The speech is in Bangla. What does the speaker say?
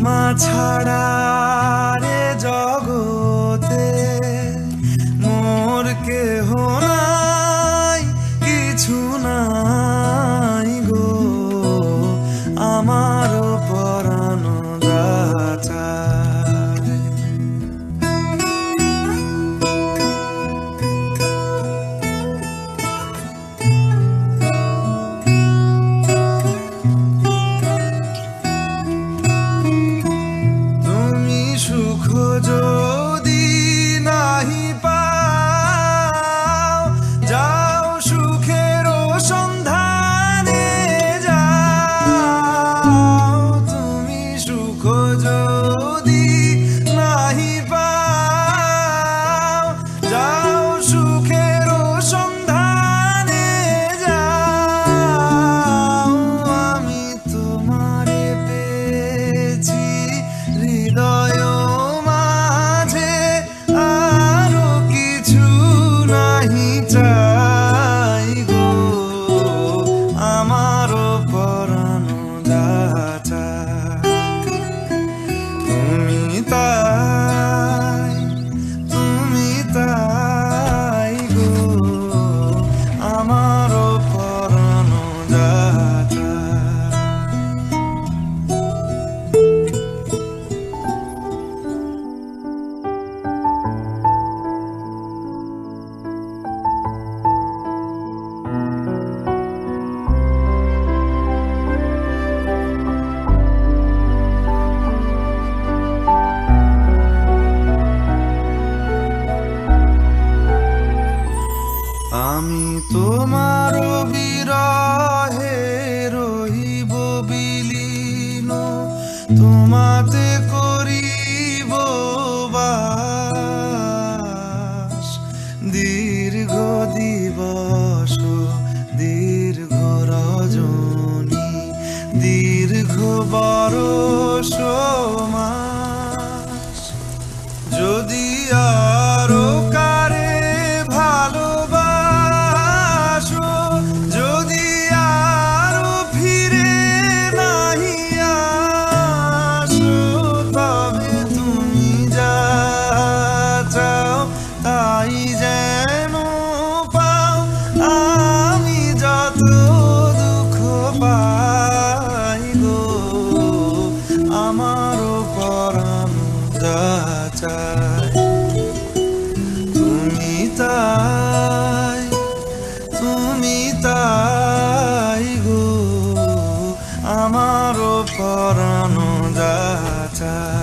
তোমা ছাড়া winter 说说 চায় তুমি তাই তুমি তাই গো আমারও পরানো যা চায়